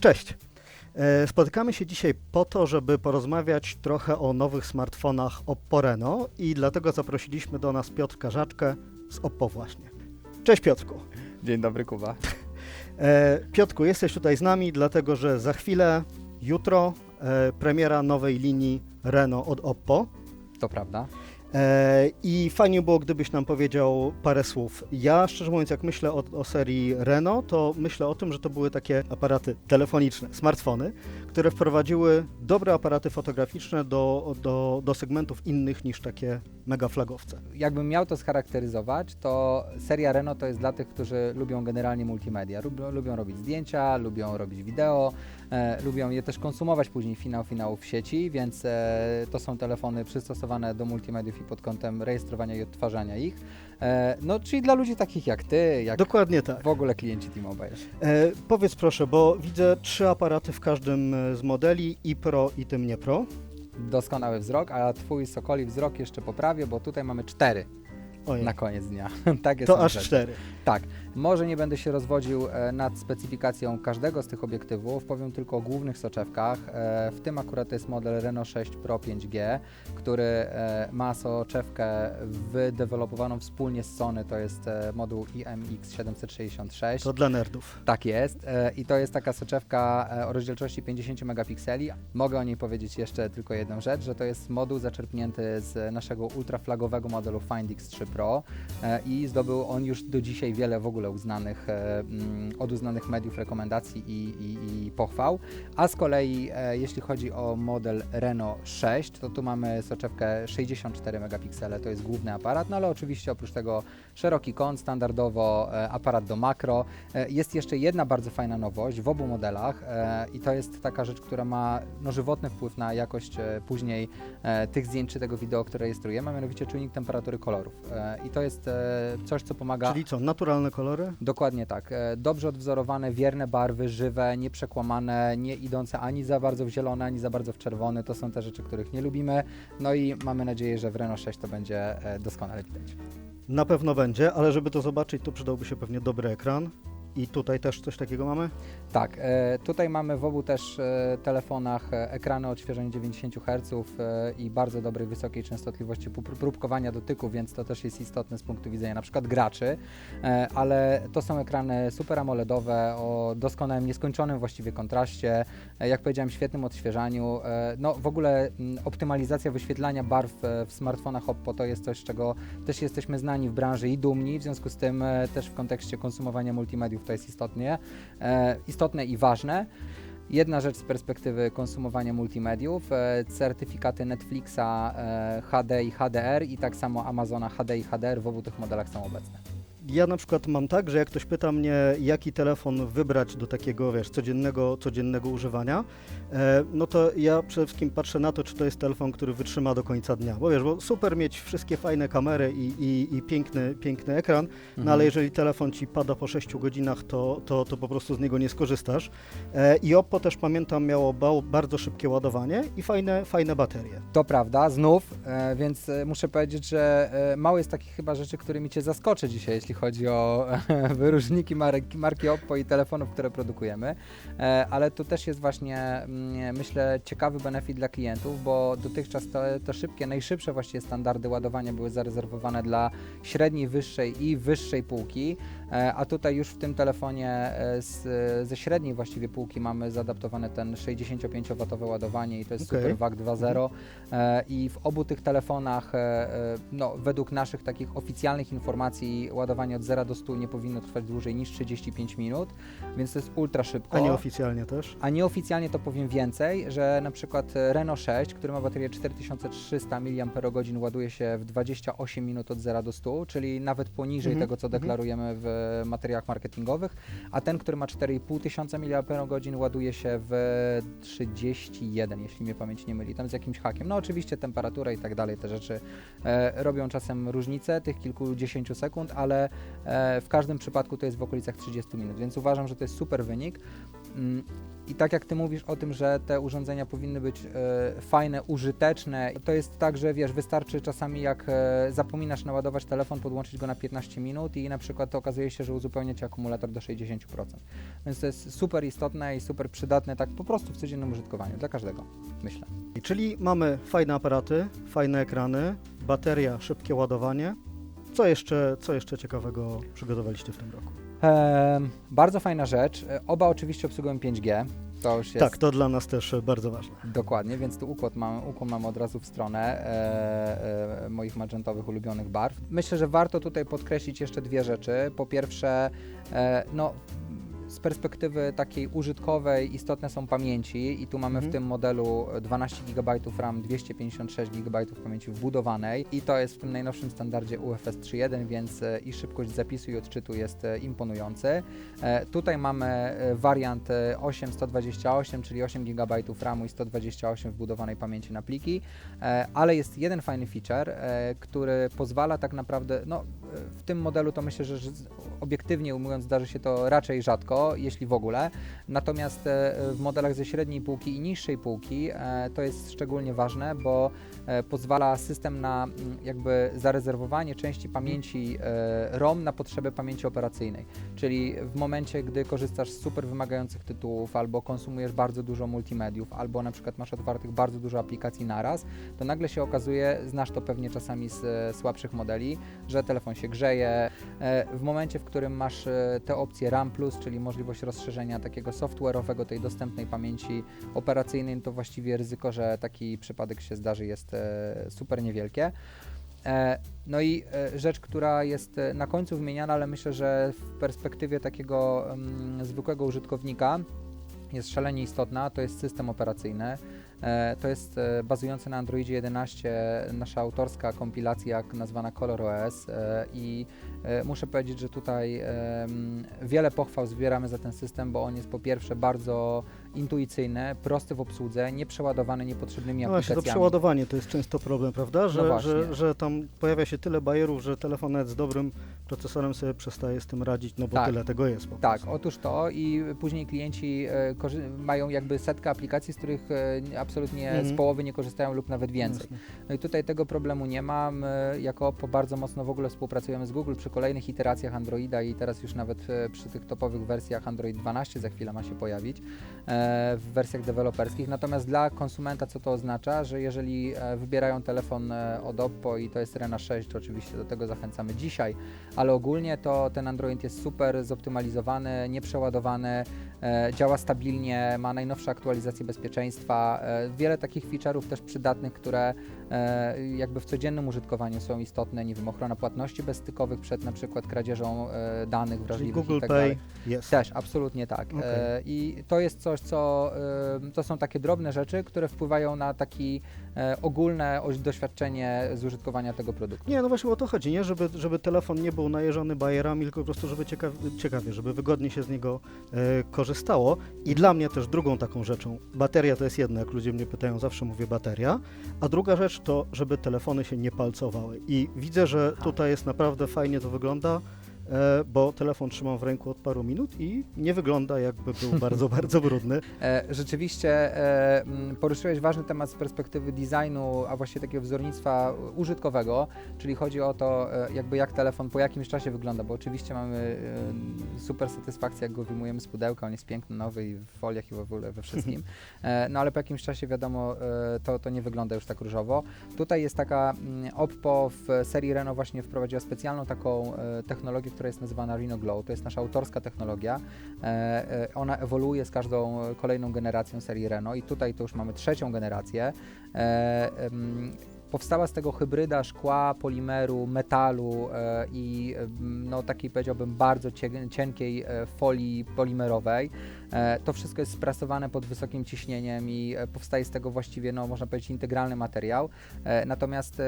Cześć. E, Spotykamy się dzisiaj po to, żeby porozmawiać trochę o nowych smartfonach Oppo Reno i dlatego zaprosiliśmy do nas Piotrka Żaczkę z Oppo właśnie. Cześć Piotrku. Dzień dobry, Kuba. E, Piotrku, jesteś tutaj z nami, dlatego że za chwilę, jutro, e, premiera nowej linii Reno od Oppo. To prawda. E, I fajnie było, gdybyś nam powiedział parę słów. Ja, szczerze mówiąc, jak myślę o, o serii Reno, to myślę o tym, że to były takie aparaty telefoniczne, smartfony, które wprowadziły dobre aparaty fotograficzne do, do, do segmentów innych niż takie mega flagowce. Jakbym miał to scharakteryzować, to seria Reno to jest dla tych, którzy lubią generalnie multimedia. Lubią, lubią robić zdjęcia, lubią robić wideo, e, lubią je też konsumować później finał finałów w sieci, więc e, to są telefony przystosowane do multimediów i pod kątem rejestrowania i odtwarzania ich. E, no, czyli dla ludzi takich jak ty, jak Dokładnie tak. w ogóle klienci T-Mobile. E, powiedz proszę, bo widzę trzy aparaty w każdym e, z modeli, i Pro, i tym nie Pro. Doskonały wzrok, a twój Sokoli wzrok jeszcze poprawię, bo tutaj mamy cztery Ojej, na koniec dnia. Takie to aż rzeczy. cztery. Tak, może nie będę się rozwodził e, nad specyfikacją każdego z tych obiektywów, powiem tylko o głównych soczewkach. E, w tym akurat jest model Renault 6 Pro 5G, który e, ma soczewkę wydevelopowaną wspólnie z Sony, to jest moduł IMX766. To dla nerdów. Tak jest i to jest taka soczewka o rozdzielczości 50 megapikseli. Mogę o niej powiedzieć jeszcze tylko jedną rzecz, że to jest moduł zaczerpnięty z naszego ultraflagowego modelu Find X3 Pro i zdobył on już do dzisiaj wiele w ogóle uznanych, e, mm, od uznanych mediów rekomendacji i, i, i pochwał. A z kolei e, jeśli chodzi o model Renault 6, to tu mamy soczewkę 64 megapiksele, to jest główny aparat, no ale oczywiście oprócz tego szeroki kąt, standardowo e, aparat do makro. Jest jeszcze jedna bardzo fajna nowość w obu modelach i to jest taka rzecz, która ma no, żywotny wpływ na jakość później tych zdjęć czy tego wideo, które rejestrujemy, a mianowicie czujnik temperatury kolorów. I to jest coś, co pomaga... Czyli co, naturalne kolory? Dokładnie tak. E, Dobrze odwzorowane, wierne barwy, żywe, nieprzekłamane, nie idące ani za bardzo w zielony, ani za bardzo w czerwony. To są te rzeczy, których nie lubimy. No i mamy nadzieję, że w Renault 6 to będzie e, doskonale widać. Na pewno będzie, ale żeby to zobaczyć, to przydałby się pewnie dobry ekran. I tutaj też coś takiego mamy? Tak, e, tutaj mamy w obu też e, telefonach e, ekrany o odświeżeniu 90 Hz i bardzo dobrej wysokiej częstotliwości prób- próbkowania dotyku, więc to też jest istotne z punktu widzenia na przykład graczy, ale to są ekrany super AMOLEDowe o doskonałym, nieskończonym właściwie kontraście, jak powiedziałem, świetnym odświeżaniu. No w ogóle optymalizacja wyświetlania barw w smartfonach Oppo to jest coś, z czego też jesteśmy znani w branży i dumni, w związku z tym też w kontekście konsumowania multimediów to jest istotnie, e, istotne i ważne. Jedna rzecz z perspektywy konsumowania multimediów, e, certyfikaty Netflixa e, HD i HDR i tak samo Amazona HD i HDR w obu tych modelach są obecne. Ja na przykład mam tak, że jak ktoś pyta mnie, jaki telefon wybrać do takiego, wiesz, codziennego, codziennego używania, e, no to ja przede wszystkim patrzę na to, czy to jest telefon, który wytrzyma do końca dnia. Bo wiesz, bo super mieć wszystkie fajne kamery i, i, i piękny, piękny ekran, no ale jeżeli telefon ci pada po 6 godzinach, to, to, to po prostu z niego nie skorzystasz. E, I Oppo też pamiętam miało ba- bardzo szybkie ładowanie i fajne, fajne baterie. To prawda, znów, e, więc e, muszę powiedzieć, że e, mało jest takich chyba rzeczy, którymi Cię zaskoczę dzisiaj, jeśli chodzi o wyróżniki marki, marki Oppo i telefonów, które produkujemy, e, ale tu też jest właśnie, mm, myślę, ciekawy benefit dla klientów, bo dotychczas te, te szybkie, najszybsze właściwie standardy ładowania były zarezerwowane dla średniej, wyższej i wyższej półki, e, a tutaj już w tym telefonie e, z, ze średniej właściwie półki mamy zaadaptowane ten 65W ładowanie i to jest. Super VAC 2.0 e, i w obu tych telefonach no, według naszych takich oficjalnych informacji ładowanie od 0 do 100 nie powinno trwać dłużej niż 35 minut, więc to jest ultra szybko. A nieoficjalnie też. A nieoficjalnie to powiem więcej, że na przykład e, Renault 6, który ma baterię 4300 mAh, ładuje się w 28 minut od 0 do 100, czyli nawet poniżej Mhm, tego, co mhm. deklarujemy w materiałach marketingowych, a ten, który ma 4500 mAh, ładuje się w 31, jeśli mnie pamięć nie myli, tam z jakimś hakiem. No oczywiście temperatura i tak dalej, te rzeczy e, robią czasem różnicę tych kilkudziesięciu sekund, ale e, w każdym przypadku to jest w okolicach 30 minut, więc uważam, że to jest super wynik. Mm, I tak jak ty mówisz o tym, że te urządzenia powinny być e, fajne, użyteczne, to jest tak, że wiesz, wystarczy czasami jak e, zapominasz naładować telefon, podłączyć go na 15 minut i na przykład to okazuje się, że uzupełnia ci akumulator do 60%. Więc to jest super istotne i super przydatne tak po prostu w codziennym użytkowaniu dla każdego, myślę. Czyli mamy fajne aparaty, fajne ekrany, bateria, szybkie ładowanie. Co jeszcze, co jeszcze ciekawego przygotowaliście w tym roku? Em, bardzo fajna rzecz. E, Oba oczywiście obsługują 5G. To już jest Tak, to dla nas też e, bardzo ważne. Dokładnie, więc tu układ ukłon mam od razu w stronę e, e, moich magentowych ulubionych barw. Myślę, że warto tutaj podkreślić jeszcze dwie rzeczy. Po pierwsze, e, no z perspektywy takiej użytkowej istotne są pamięci i tu mamy Mhm. w tym modelu 12 GB RAM, 256 GB pamięci wbudowanej i to jest w tym najnowszym standardzie UFS 3.1, więc e, i szybkość zapisu i odczytu jest e, imponujący. E, tutaj mamy wariant e, 8128, czyli 8 GB RAMu i 128 wbudowanej pamięci na pliki, ale jest jeden fajny feature, który pozwala tak naprawdę, no w tym modelu to myślę, że obiektywnie ujmując zdarzy się to raczej rzadko, jeśli w ogóle, natomiast e, w modelach ze średniej półki i niższej półki e, to jest szczególnie ważne, bo e, pozwala system na mm, jakby zarezerwowanie części pamięci ROM na potrzeby pamięci operacyjnej. Czyli w momencie, gdy korzystasz z super wymagających tytułów, albo konsumujesz bardzo dużo multimediów, albo na przykład masz otwartych bardzo dużo aplikacji naraz, to nagle się okazuje, znasz to pewnie czasami z słabszych modeli, że telefon się grzeje. E, w momencie, w którym masz e, te opcje RAM+, czyli możliwość rozszerzenia takiego software'owego tej dostępnej pamięci operacyjnej, to właściwie ryzyko, że taki przypadek się zdarzy jest e, super niewielkie. No i rzecz, która jest na końcu wymieniana, ale myślę, że w perspektywie takiego mm, zwykłego użytkownika jest szalenie istotna, to jest system operacyjny. E, To jest e, bazujący na Androidzie 11 nasza autorska kompilacja nazwana ColorOS e, i muszę powiedzieć, że tutaj wiele pochwał zbieramy za ten system, bo on jest po pierwsze bardzo intuicyjny, prosty w obsłudze, nieprzeładowany niepotrzebnymi No właśnie, to aplikacjami. przeładowanie to jest często problem, prawda? Że, właśnie. że, że tam pojawia się tyle bajerów, że telefon nawet z dobrym procesorem sobie przestaje z tym radzić, no bo Tak. tyle tego jest Tak, otóż to i później klienci mają jakby setkę aplikacji, z których absolutnie Mhm. z połowy nie korzystają lub nawet więcej. No i tutaj tego problemu nie ma. My jako Oppo bardzo mocno w ogóle współpracujemy z Google przy kolejnych iteracjach Androida i teraz już nawet e, przy tych topowych wersjach Android 12 za chwilę ma się pojawić e, w wersjach deweloperskich. Natomiast dla konsumenta co to oznacza, że jeżeli e, wybierają telefon e, od Oppo i to jest Rena 6, to oczywiście do tego zachęcamy dzisiaj, ale ogólnie to ten Android jest super zoptymalizowany, nieprzeładowany, e, działa stabilnie, ma najnowsze aktualizacje bezpieczeństwa, e, wiele takich feature'ów też przydatnych, które jakby w codziennym użytkowaniu są istotne, nie wiem, ochrona płatności bezstykowych przed na przykład kradzieżą e, danych Czyli wrażliwych Google i tak Pay dalej. jest. Też, absolutnie tak. E, I to jest coś, co e, to są takie drobne rzeczy, które wpływają na taki e, ogólne oś- doświadczenie z użytkowania tego produktu. Nie, no właśnie o to chodzi, nie? Żeby, żeby telefon nie był najeżony bajerami, tylko po prostu, żeby ciekaw, ciekawie, żeby wygodnie się z niego e, korzystało. I dla mnie też drugą taką rzeczą, bateria to jest jedno, jak ludzie mnie pytają, zawsze mówię bateria, a druga rzecz to, żeby telefony się nie palcowały. I widzę, że tutaj jest naprawdę fajnie to wygląda, bo telefon trzymam w ręku od paru minut i nie wygląda jakby był bardzo, bardzo brudny. E, Rzeczywiście e, poruszyłeś ważny temat z perspektywy designu, a właściwie takiego wzornictwa użytkowego, czyli chodzi o to, e, jakby jak telefon po jakimś czasie wygląda, bo oczywiście mamy e, super satysfakcję, jak go wyjmujemy z pudełka, on jest piękny, nowy i w foliach i w ogóle we wszystkim, e, no ale po jakimś czasie wiadomo, e, to, to nie wygląda już tak różowo. Tutaj jest taka Oppo w serii Reno właśnie wprowadziła specjalną taką e, technologię, która jest nazywana Reno Glow, to jest nasza autorska technologia, E, e, Ona ewoluuje z każdą e, kolejną generacją serii Renault i tutaj to już mamy trzecią generację. Powstała z tego hybryda szkła, polimeru, metalu i no, takiej powiedziałbym bardzo cie- cienkiej folii polimerowej. E, to wszystko jest sprasowane pod wysokim ciśnieniem i e, powstaje z tego właściwie, no, można powiedzieć, integralny materiał. E, natomiast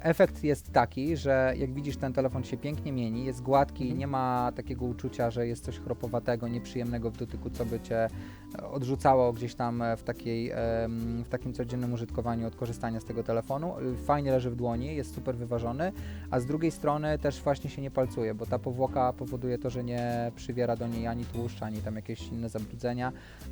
efekt jest taki, że jak widzisz, ten telefon się pięknie mieni, jest gładki, Mhm. nie ma takiego uczucia, że jest coś chropowatego, nieprzyjemnego w dotyku, co by cię odrzucało gdzieś tam w, takiej, w takim codziennym użytkowaniu od korzystania z tego telefonu. Fajnie leży w dłoni, jest super wyważony, a z drugiej strony też właśnie się nie palcuje, bo ta powłoka powoduje to, że nie przywiera do niej ani tłuszcz, ani tam jakieś inne zabarwienia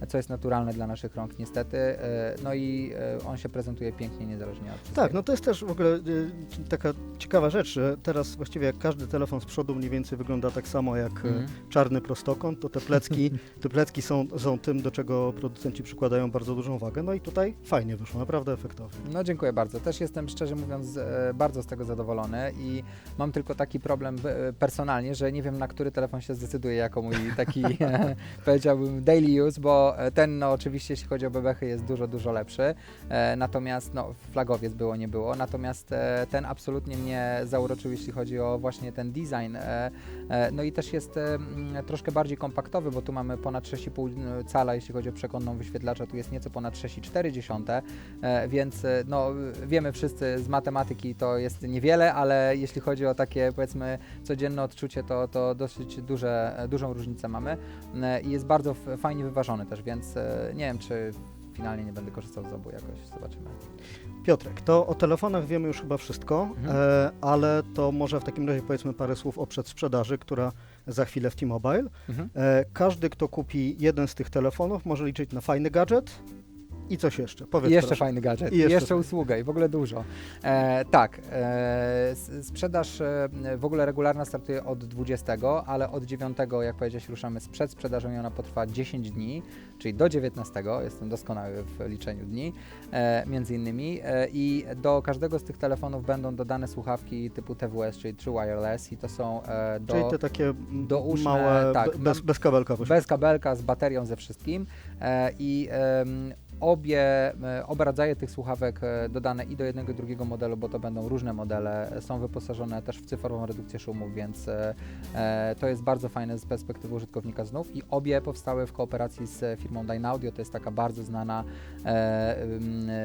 co jest naturalne dla naszych rąk niestety. E, No i e, on się prezentuje pięknie, niezależnie od wszystkiego. Tak, no to jest też w ogóle y, taka ciekawa rzecz, że teraz właściwie jak każdy telefon z przodu mniej więcej wygląda tak samo jak Mhm. czarny prostokąt, to te plecki, te plecki są, są tym, do czego producenci przykładają bardzo dużą wagę. No i tutaj fajnie wyszło, naprawdę efektownie. No dziękuję bardzo. Też jestem szczerze mówiąc e, bardzo z tego zadowolony i mam tylko taki problem e, personalnie, że nie wiem na który telefon się zdecyduje jako mój taki e, powiedziałbym daily use, bo e, ten no oczywiście jeśli chodzi o bebechy jest dużo, dużo lepszy. E, natomiast no flagowiec było, nie było. Natomiast e, ten absolutnie mnie zauroczył jeśli chodzi o właśnie ten design. No i też jest troszkę bardziej kompaktowy, bo tu mamy ponad 6,5 cala jeśli chodzi o przekątną wyświetlacza, tu jest nieco ponad 6,4 E, więc no, wiemy wszyscy z matematyki to jest niewiele, ale jeśli chodzi o takie powiedzmy codzienne odczucie, to, to dosyć duże, dużą różnicę mamy i jest bardzo fajnie wyważony też, więc e, nie wiem, czy finalnie nie będę korzystał z obu jakoś, zobaczymy. Piotrek, to o telefonach wiemy już chyba wszystko, Mhm. e, ale to może w takim razie powiedzmy parę słów o przedsprzedaży, która za chwilę w T-Mobile. Mhm. E, każdy, kto kupi jeden z tych telefonów, może liczyć na fajny gadżet i coś jeszcze. Powiedz I jeszcze proszę. fajny gadżet, I jeszcze jeszcze, usługa i w ogóle dużo. E, tak, e, sprzedaż e, w ogóle regularna startuje od 20, ale od 9, jak powiedziałeś, ruszamy z przedsprzedażą i ona potrwa 10 dni, czyli do 19, jestem doskonały w liczeniu dni, e, między innymi. E, I do każdego z tych telefonów będą dodane słuchawki typu TWS, czyli True Wireless i to są e, do... Czyli te takie m, douszne, małe, tak, be- bez, bez kabelka. bez kabelka, z baterią, ze wszystkim. E, I em, obie, e, oba rodzaje tych słuchawek e, dodane i do jednego i drugiego modelu, bo to będą różne modele, e, są wyposażone też w cyfrową redukcję szumów, więc to jest bardzo fajne z perspektywy użytkownika znów. I obie powstały w kooperacji z firmą Dynaudio, to jest taka bardzo znana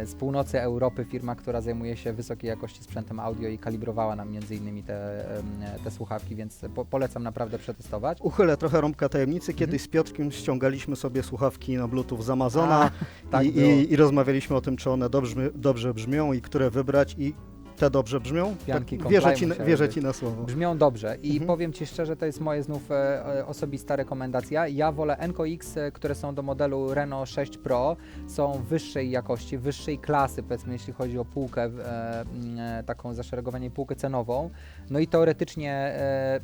z północy Europy firma, która zajmuje się wysokiej jakości sprzętem audio i kalibrowała nam między innymi te, te słuchawki, więc po, polecam naprawdę przetestować. Uchylę trochę rąbka tajemnicy. Kiedyś z Piotrkiem ściągaliśmy sobie słuchawki na Bluetooth z Amazona A, tak i, i rozmawialiśmy o tym, czy one dobrze, dobrze brzmią i które wybrać i te dobrze brzmią. Pianki tak, wierzę, ci, wierzę ci na słowo. Brzmią dobrze i Mhm. powiem Ci szczerze, to jest moje znów e, e, osobista rekomendacja. Ja wolę NKX, e, które są do modelu Renault 6 Pro, są wyższej jakości, wyższej klasy, powiedzmy, jeśli chodzi o półkę, e, e, taką zaszeregowanie półkę cenową. No i teoretycznie e,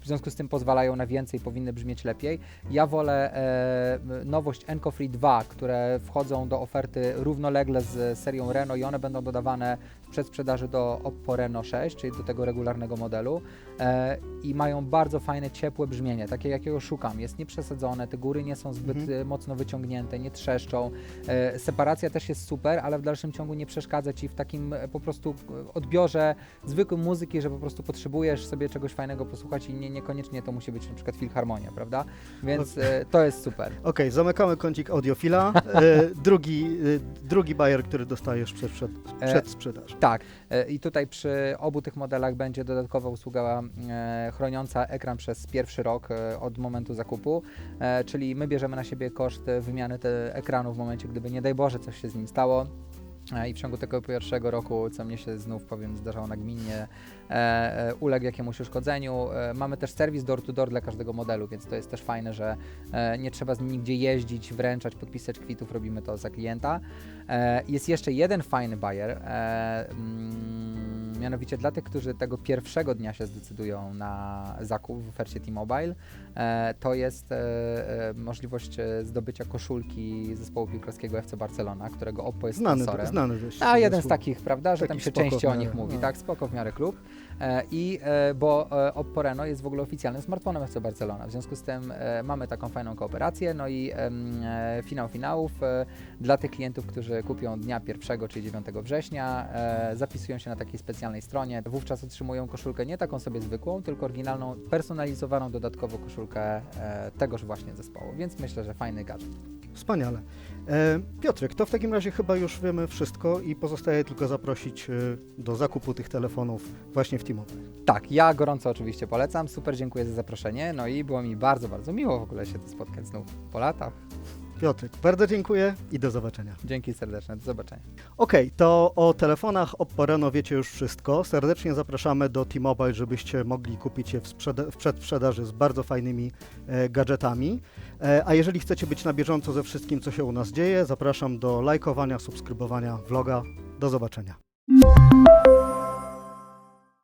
w związku z tym pozwalają na więcej, powinny brzmieć lepiej. Ja wolę e, nowość Enco Free 2, które wchodzą do oferty równolegle z serią Renault i one będą dodawane w przedsprzedaży do Oppo Reno 6, czyli do tego regularnego modelu e, i mają bardzo fajne, ciepłe brzmienie, takie jakiego szukam. Jest nieprzesadzone, te góry nie są zbyt Mhm. e, mocno wyciągnięte, nie trzeszczą. E, separacja też jest super, ale w dalszym ciągu nie przeszkadza Ci w takim e, po prostu e, odbiorze zwykłej muzyki, że po prostu potrzebujesz sobie czegoś fajnego posłuchać i nie, niekoniecznie to musi być na przykład filharmonia, prawda? Więc e, to jest super. Okej, zamykamy kącik audiofila. Drugi, drugi bajer, który dostajesz przed, przed, przed sprzedaż. Tak, i tutaj przy obu tych modelach będzie dodatkowa usługa e, chroniąca ekran przez pierwszy rok e, od momentu zakupu, e, czyli my bierzemy na siebie koszt e, wymiany ekranu w momencie, gdyby nie daj Boże coś się z nim stało. E, I w ciągu tego pierwszego roku, co mnie się znów powiem zdarzało nagminnie, e, e, uległ jakiemuś uszkodzeniu. E, mamy też serwis door to door dla każdego modelu, więc to jest też fajne, że e, nie trzeba z nim nigdzie jeździć, wręczać, podpisać kwitów, robimy to za klienta. E, jest jeszcze jeden fajny bajer, e, mm, mianowicie dla tych, którzy tego pierwszego dnia się zdecydują na zakup w ofercie T-Mobile, e, to jest e, e, możliwość e, zdobycia koszulki zespołu piłkarskiego FC Barcelona, którego Oppo jest Znany, sponsorem. znany dość. A jeden z takich, prawda, że tam się spoko częściej o nich mówi, no. tak, spoko w miarę klub. E, I e, bo e, Oppo Reno jest w ogóle oficjalnym smartfonem FC Barcelona, w związku z tym mamy taką fajną kooperację, no i finał finałów dla tych klientów, którzy kupią dnia 1, czyli 9 września, zapisują się na takiej specjalnej stronie, wówczas otrzymują koszulkę nie taką sobie zwykłą, tylko oryginalną, personalizowaną dodatkowo koszulkę tegoż właśnie zespołu, więc myślę, że fajny gadżet. Wspaniale. E, Piotrek, to w takim razie chyba już wiemy wszystko i pozostaje tylko zaprosić e, do zakupu tych telefonów właśnie w T-Mobile. Tak, ja gorąco oczywiście polecam. Super dziękuję za zaproszenie. No i było mi bardzo, bardzo miło w ogóle się tu spotkać znów po latach. Piotrek, bardzo dziękuję i do zobaczenia. Dzięki serdeczne, do zobaczenia. Okej, to o telefonach Oppo Reno wiecie już wszystko. Serdecznie zapraszamy do T-Mobile, żebyście mogli kupić je w, w przedsprzedaży z bardzo fajnymi e, gadżetami. E, a jeżeli chcecie być na bieżąco ze wszystkim, co się u nas dzieje, zapraszam do lajkowania, subskrybowania vloga. Do zobaczenia.